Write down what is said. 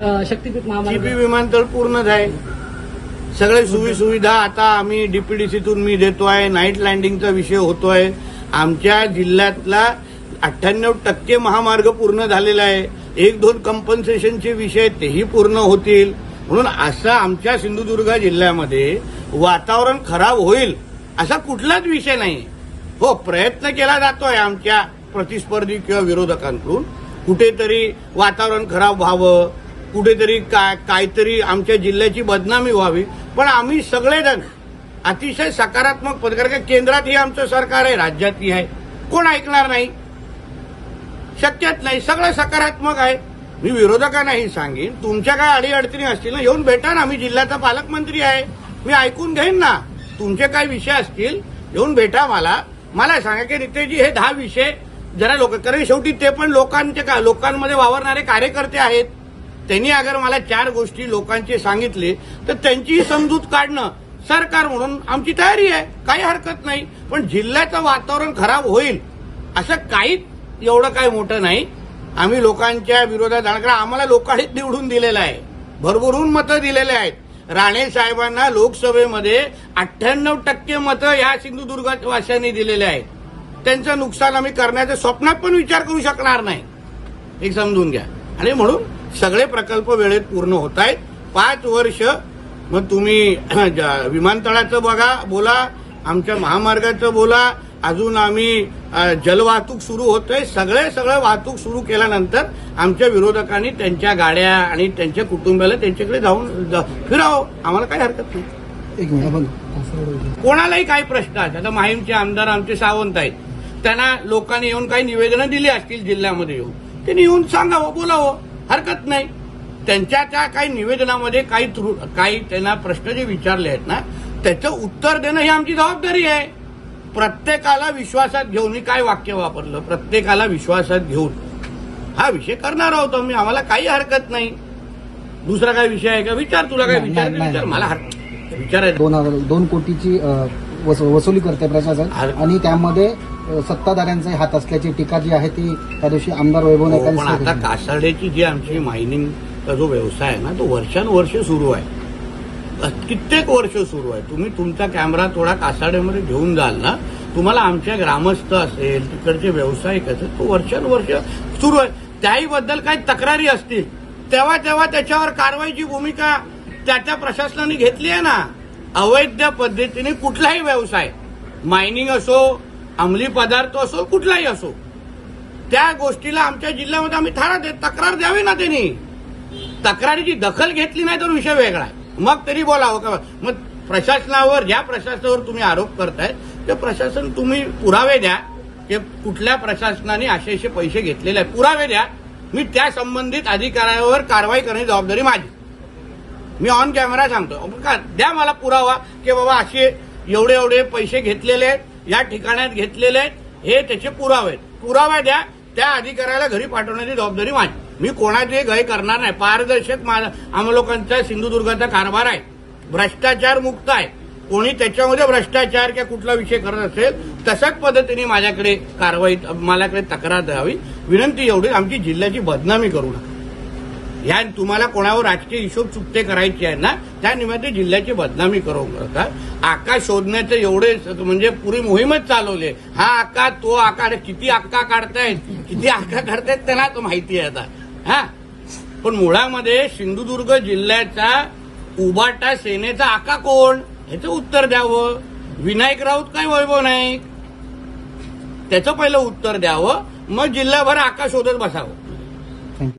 शक्तीपीठ महामार्ग. विमानतळ पूर्ण आहे. सगळे सुविधा सुविधा आता आम्ही डीपीडीसीतून मी देतोय नाईट लँडिंगचा विषय होतोय. आमच्या जिल्ह्यातला अठ्ठ्याण्णव टक्के महामार्ग पूर्ण झालेला आहे. एक दोन कंपन्सेशनचे विषय तेही पूर्ण होतील. म्हणून असं आमच्या सिंधुदुर्ग जिल्ह्यामध्ये वातावरण खराब होईल असा कुठलाच विषय नाही. हो प्रयत्न केला जातोय आमच्या प्रतिस्पर्धी किंवा विरोधकांकडून. कुठेतरी वातावरण खराब व्हावं. कुठेतरी काय काहीतरी आमच्या जिल्ह्याची बदनामी व्हावी. पण आम्ही सगळेजण अतिशय सकारात्मक पदकार केंद्रातही आमचं सरकार आहे राज्यातही आहे. कोण ऐकणार नाही? शक्यच नाही. सगळं सकारात्मक आहे. मी विरोधकांनाही सांगेन तुमच्या काय अडीअडचणी असतील ना येऊन भेटा ना. मी जिल्ह्याचा पालकमंत्री आहे. मी ऐकून घेईन ना. तुमचे काय विषय असतील येऊन भेटा मला. मला सांगा की रितेजी हे दहा विषय जरा लोक कारण शेवटी ते पण लोकांचे का लोकांमध्ये वावरणारे कार्यकर्ते आहेत. त्यांनी अगर मला चार गोष्टी लोकांचे सांगितले तर त्यांचीही समजूत काढणं सरकार म्हणून आमची तयारी आहे. काही हरकत नाही. पण जिल्ह्याचं वातावरण खराब होईल असं काहीच एवढं काय मोठं नाही. आम्ही लोकांच्या विरोधात जाणार. आम्हाला लोकांनीच निवडून दिलेलं आहे. भरभरून मतं दिलेले आहेत. राणे साहेबांना लोकसभेमध्ये अठ्ठ्याण्णव टक्के मतं या सिंधुदुर्गात वासियांनी दिलेले आहेत. त्यांचं नुकसान आम्ही करण्याचं स्वप्नात पण विचार करू शकणार नाही. एक समजून घ्या. आणि म्हणून सगळे प्रकल्प वेळेत पूर्ण होत आहेत. पाच वर्ष मग तुम्ही ज- विमानतळाचं बघा बोला आमच्या महामार्गाचं बोला अजून आम्ही जलवाहतूक सुरू होतोय. सगळे सगळं वाहतूक सुरू केल्यानंतर आमच्या विरोधकांनी त्यांच्या गाड्या आणि त्यांच्या कुटुंबाला त्यांच्याकडे जाऊन जा- फिरावं. आम्हाला काही हरकत नाही. एक मिनिट. कोणालाही काही प्रश्न आहेत आता माहीमचे आमदार आमचे सावंत आहेत. त्यांना लोकांनी येऊन काही निवेदनं दिली असतील जिल्ह्यामध्ये येऊन. त्यांनी येऊन सांगावं बोलावं. हरकत नाही. त्यांच्या त्या काही निवेदनामध्ये काही त्रू- काही त्यांना प्रश्न जे विचारले आहेत ना त्याचं उत्तर देणं ही आमची जबाबदारी आहे. प्रत्येकाला विश्वासात घेऊन मी काय वाक्य वापरलं? प्रत्येकाला विश्वासात घेऊन. हा विषय करणार आहोत आम्ही. आम्हाला काही हरकत नाही. दुसरा काय विषय आहे का? विचार. तुला काय विचार विचार. मला हरकत विचारायचं. दोन हजार दोन कोटीची वसुली करते प्रशासन. आणि त्यामध्ये सत्ताधाऱ्यांचे हात असल्याची टीका जी आहे ती त्या दिवशी आमदार वैभव हो, पण आता कासारड्याची जी आमची मायनिंगचा जो व्यवसाय आहे ना तो वर्षानुवर्ष सुरू आहे. कित्येक वर्ष सुरू आहे. तुम्ही तुमचा कॅमेरा थोडा कासाड्यामध्ये घेऊन जाल ना तुम्हाला आमच्या ग्रामस्थ असेल तिकडचे व्यावसायिक असेल तो वर्षानुवर्ष सुरू आहे. त्याही बद्दल काही तक्रारी असतील तेव्हा तेव्हा त्याच्यावर कारवाईची भूमिका त्या त्या प्रशासनाने घेतली आहे ना. अवैध पद्धतीने कुठलाही व्यवसाय मायनिंग असो अंमली पदार्थ असो कुठलाही असो त्या गोष्टीला आमच्या जिल्ह्यामध्ये आम्ही थारा दे तक्रार द्यावी ना त्यांनी. तक्रारीची दखल घेतली नाही तर विषय वेगळा आहे. मग तरी बोलावं हो का? मग प्रशासनावर ज्या प्रशासनावर तुम्ही आरोप करताय ते प्रशासन तुम्ही पुरावे द्या की कुठल्या प्रशासनाने असे असे पैसे घेतलेले आहेत पुरावे द्या. मी त्या संबंधित अधिकाऱ्यावर कारवाई करण्याची जबाबदारी माझी. मी ऑन कॅमेरा सांगतो. का द्या मला पुरावा की बाबा असे एवढे एवढे पैसे घेतलेले आहेत या ठिकाणात घेतलेले आहेत हे त्याचे पुरावे आहेत. पुरावा द्या त्या अधिकाऱ्याला घरी पाठवण्याची जबाबदारी माझी. मी कोणाचे गय करणार नाही. पारदर्शक आम्हा लोकांचा सिंधुदुर्गाचा कारभार आहे. भ्रष्टाचार मुक्त आहे. कोणी त्याच्यामध्ये भ्रष्टाचार किंवा कुठला विषय करत असेल तशाच पद्धतीने माझ्याकडे कारवाई माझ्याकडे तक्रार द्यावी. विनंती एवढी आमची जिल्ह्याची बदनामी करू नका. ह्या तुम्हाला कोणावर राजकीय हिशोब चुकते करायचे आहे ना त्या निमित्त जिल्ह्याची बदनामी करू करता आकाश शोधण्याचं एवढे म्हणजे पुरी मोहीमच चालवली. हा आका तो आका किती आक्का काढतायत किती आक्का काढतायत त्यांना तो माहिती आहे आता. हा? पण मुळामध्ये सिंधुदुर्ग जिल्ह्याचा उबाटा सेनेचा आका कोण? ह्याचं उत्तर द्यावं. विनायक राऊत काय वैभव नाईक त्याचं पहिलं उत्तर द्यावं. मग जिल्हाभर आका शोधत बसावं.